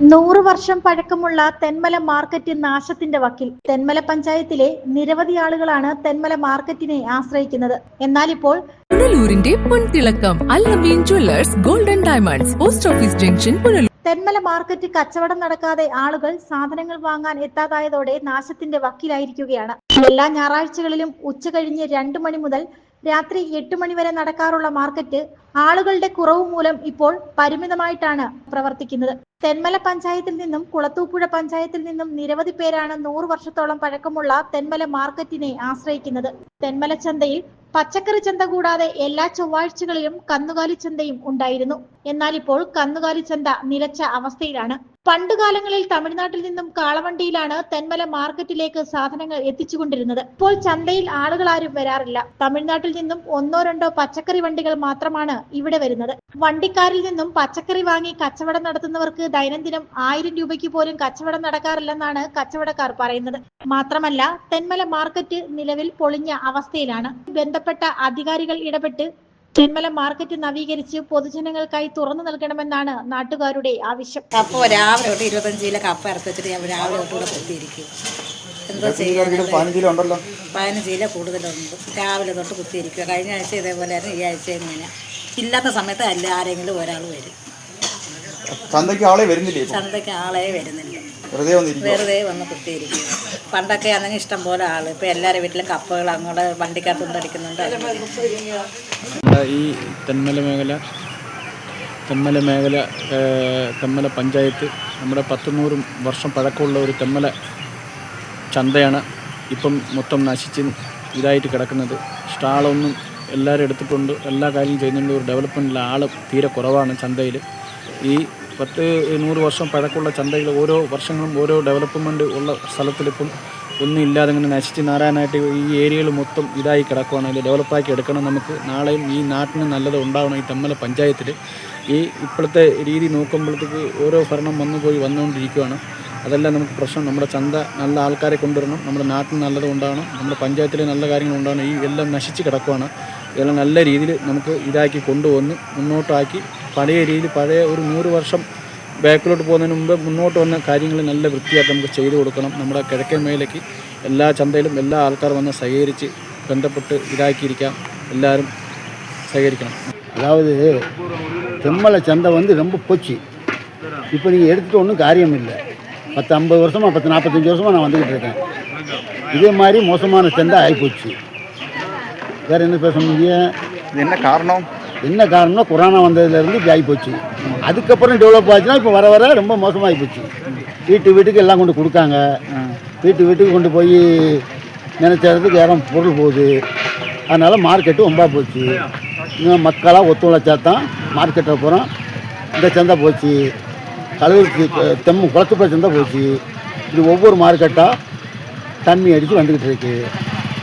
നൂറ് വർഷം പഴക്കമുള്ള തെന്മല മാർക്കറ്റ് നാശത്തിന്റെ വക്കിൽ. തെന്മല പഞ്ചായത്തിലെ നിരവധി ആളുകളാണ് തെന്മല മാർക്കറ്റിനെ ആശ്രയിക്കുന്നത്. എന്നാൽ ഇപ്പോൾ പുനലൂരിന്റെ പൊൻതിളക്കം Allameen jewellers golden diamonds post office junction Punalur. Thenmala market കച്ചവടം നടക്കാതെ ആളുകൾ സാധനങ്ങൾ വാങ്ങാൻ എത്താതായതോടെ നാശത്തിന്റെ വക്കിലായിരിക്കുകയാണ്. എല്ലാ ഞായറാഴ്ചകളിലും ഉച്ച കഴിഞ്ഞ് രണ്ടു മണി മുതൽ രാത്രി എട്ട് മണി വരെ നടക്കാറുള്ള മാർക്കറ്റ് ആളുകളുടെ കുറവ് മൂലം ഇപ്പോൾ പരിമിതമായിട്ടാണ് പ്രവർത്തിക്കുന്നത്. തെന്മല പഞ്ചായത്തിൽ നിന്നും കുളത്തൂപ്പുഴ പഞ്ചായത്തിൽ നിന്നും നിരവധി പേരാണ് നൂറ് വർഷത്തോളം പഴക്കമുള്ള തെന്മല മാർക്കറ്റിനെ ആശ്രയിക്കുന്നത്. തെന്മല ചന്തയിൽ പച്ചക്കറി ചന്ത കൂടാതെ എല്ലാ ചൊവ്വാഴ്ചകളിലും കന്നുകാലി ചന്തയും ഉണ്ടായിരുന്നു. എന്നാൽ ഇപ്പോൾ കന്നുകാലി ചന്ത നിലച്ച അവസ്ഥയിലാണ്. പണ്ടുകാലങ്ങളിൽ തമിഴ്നാട്ടിൽ നിന്നും കാളവണ്ടിയിലാണ് തെന്മല മാർക്കറ്റിലേക്ക് സാധനങ്ങൾ എത്തിച്ചുകൊണ്ടിരുന്നത്. ഇപ്പോൾ ചന്തയിൽ ആളുകൾ ആരും വരാറില്ല. തമിഴ്നാട്ടിൽ നിന്നും ഒന്നോ രണ്ടോ പച്ചക്കറി വണ്ടികൾ മാത്രമാണ് ഇവിടെ വരുന്നത്. വണ്ടിക്കാരിൽ നിന്നും പച്ചക്കറി വാങ്ങി കച്ചവടം നടത്തുന്നവർക്ക് ദൈനംദിനം ആയിരം രൂപയ്ക്ക് പോലും കച്ചവടം നടക്കാറില്ലെന്നാണ് കച്ചവടക്കാർ പറയുന്നത്. മാത്രമല്ല തെന്മല മാർക്കറ്റ് നിലവിൽ പൊളിഞ്ഞ അവസ്ഥയിലാണ്. ബന്ധപ്പെട്ട അധികാരികൾ ഇടപെട്ട് തെന്മല മാർക്കറ്റ് നവീകരിച്ച് പൊതുജനങ്ങൾക്കായി തുറന്നു നൽകണമെന്നാണ് നാട്ടുകാരുടെ ആവശ്യം. കപ്പ രാവിലെ തൊട്ട് ഇരുപത്തഞ്ച് കിലോ കപ്പ ഇറക്കി വെച്ചിട്ട് ഞാൻ രാവിലെ തൊട്ട് ഇവിടെ കുത്തിയിരിക്കും. എന്തോ ചെയ്യാനാണ്. പതിനഞ്ച് കിലോ ഉണ്ടല്ലോ. പതിനഞ്ച് കിലോ കൂടുതലുണ്ട്. രാവിലെ തൊട്ട് കുത്തിയിരിക്കുക. കഴിഞ്ഞ ആഴ്ച ഇതേപോലെയായിരുന്നു ഈ ആഴ്ച ഇങ്ങനെ. ഇല്ലാത്ത സമയത്ത് അല്ല ആരെങ്കിലും ഒരാൾ വരും. ചന്തയ്ക്ക് ആളെ വരുന്നില്ലേ ചന്തക്ക് ചന്തയ്ക്ക് ആളെ വരുന്നില്ല. വെറുതെ വെറുതെ വന്ന് കുത്തിയിരിക്കും പണ്ടൊക്കെ അങ്ങനെ ഇഷ്ടം പോലെ ആൾ. ഇപ്പൊ എല്ലാവരുടെ വീട്ടിലും കപ്പകൾ അങ്ങോട്ട് വണ്ടിക്കകത്ത് കൊണ്ടടിക്കുന്നുണ്ട് ഈ തെന്മല മേഖല തെന്മല മേഖല തെന്മല പഞ്ചായത്ത് നമ്മുടെ പത്ത് നൂറ് വർഷം പഴക്കമുള്ള ഒരു തെന്മല ചന്തയാണ് ഇപ്പം മൊത്തം നശിച്ച് ഇതായിട്ട് കിടക്കുന്നത്. സ്റ്റാളൊന്നും എല്ലാവരും എടുത്തിട്ടുണ്ട്. എല്ലാ കാര്യവും ചെയ്യുന്നുണ്ട്. ഒരു ഡെവലപ്മെന്റിൽ ആൾ തീരെ കുറവാണ് ചന്തയിൽ ഈ പത്ത് നൂറ് വർഷം പഴക്കമുള്ള ചന്തയിൽ ഓരോ വർഷങ്ങളും ഓരോ ഡെവലപ്മെന്റ് ഉള്ള സ്ഥലത്തിലിപ്പം ഒന്നും ഇല്ലാതെ ഇങ്ങനെ നശിച്ച് നാരായണായിട്ട് ഈ ഏരിയയിൽ മൊത്തം ഇതായി കിടക്കുകയാണ് ഇത് ഡെവലപ്പാക്കി എടുക്കണം നമുക്ക്. നാളെയും ഈ നാട്ടിന് നല്ലത് ഉണ്ടാവണം ഈ തമ്മല പഞ്ചായത്തിൽ ഈ ഇപ്പോഴത്തെ രീതി നോക്കുമ്പോഴത്തേക്ക് ഓരോ ഭരണം വന്നു പോയി വന്നുകൊണ്ടിരിക്കുകയാണ് അതെല്ലാം നമുക്ക് പ്രശ്നം. നമ്മുടെ ചന്ത നല്ല ആൾക്കാരെ കൊണ്ടുവരണം. നമ്മുടെ നാട്ടിന് നല്ലത് ഉണ്ടാവണം. നമ്മുടെ പഞ്ചായത്തിലെ നല്ല കാര്യങ്ങൾ ഉണ്ടാവണം. ഈ എല്ലാം നശിച്ച് കിടക്കുകയാണ് ഇതെല്ലാം നല്ല രീതിയിൽ നമുക്ക് ഇതാക്കി കൊണ്ടുവന്ന് മുന്നോട്ടാക്കി പഴയ രീതിയിൽ പഴയ ഒരു നൂറ് വർഷം ബാക്കിലോട്ട് പോകുന്നതിന് മുമ്പ് മുന്നോട്ട് വന്ന കാര്യങ്ങൾ നല്ല വൃത്തിയായിട്ട് നമുക്ക് ചെയ്തു കൊടുക്കണം നമ്മുടെ കിഴക്കൻ മേലേക്ക് എല്ലാ ചന്തയിലും എല്ലാ ആൾക്കാരും വന്ന് സഹകരിച്ച് ബന്ധപ്പെട്ട് ഇതാക്കിയിരിക്കാം എല്ലാവരും സഹകരിക്കണം அதாவது செம்மலை சந்தை வந்து ரொம்ப போச்சு இப்போ நீங்கள் எடுத்துகிட்டு ஒன்றும் காரியம் இல்லை பத்து ஐம்பது வருஷமாக பத்து நாற்பத்தஞ்சு வருஷமாக நான் வந்துக்கிட்டு இருக்கேன் இதே மாதிரி மோசமான சந்தை ஆகிப்போச்சு வேறு என்ன பேச முடியும் இது என்ன காரணம் என்ன காரணம்னா கொரோனா வந்ததுலேருந்து இப்படி ஆகிப்போச்சு. அதுக்கப்புறம் டெவலப் ஆச்சுன்னா இப்போ வர வர ரொம்ப மோசமாகி போச்சு வீட்டு வீட்டுக்கு எல்லாம் கொண்டு கொடுக்காங்க. வீட்டு வீட்டுக்கு கொண்டு போய் நினைச்சதுக்கு இடத்துக்கு யாரும் பொருள் போகுது. அதனால் மார்க்கெட்டு ரொம்ப போச்சு. இன்னும் மக்களாக ஒத்துழைச்சா தான் மார்க்கெட்டில் போகிறோம் இந்த சந்தை போச்சு. கழுவுக்கு தெம்மு குளத்துப்புற சந்தை போச்சு. இது ஒவ்வொரு மார்க்கெட்டாக தண்ணி அடித்து வந்துக்கிட்டு இருக்குது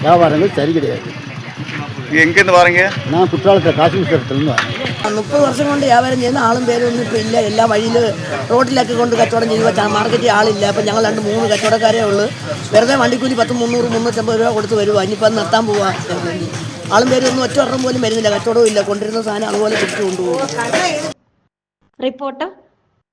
வியாபாரங்கள் சரி கிடையாது. എങ്കെന്ന് പറഞ്ഞ? ഞാൻ കുറ്റാളത്തെ കാശി സ്ഥലത്തിൽ മുപ്പത് വർഷം കൊണ്ട് വ്യാപാരം ചെയ്യുന്ന ആളും പേരും ഒന്നും ഇപ്പം ഇല്ല. എല്ലാ വഴിയിൽ റോഡിലൊക്കെ കൊണ്ട് കച്ചവടം ചെയ്യുക മാർക്കറ്റിൽ ആളില്ല. അപ്പം ഞങ്ങൾ രണ്ട് മൂന്ന് കച്ചവടക്കാരേ ഉള്ളൂ. വെറുതെ വണ്ടിക്കൂലി പത്ത് മുന്നൂറ് മുന്നൂറ്റമ്പത് രൂപ കൊടുത്ത് വരുവാ. ഇനിയിപ്പം നിർത്താൻ പോവാ. ആളും പേരും ഒന്നും ഒറ്റ വർഷം പോലും വരുന്നില്ല. കച്ചവടവും ഇല്ല. കൊണ്ടിരുന്ന സാധനം അതുപോലെ തിരിച്ചു കൊണ്ടുപോകും. റിപ്പോർട്ട്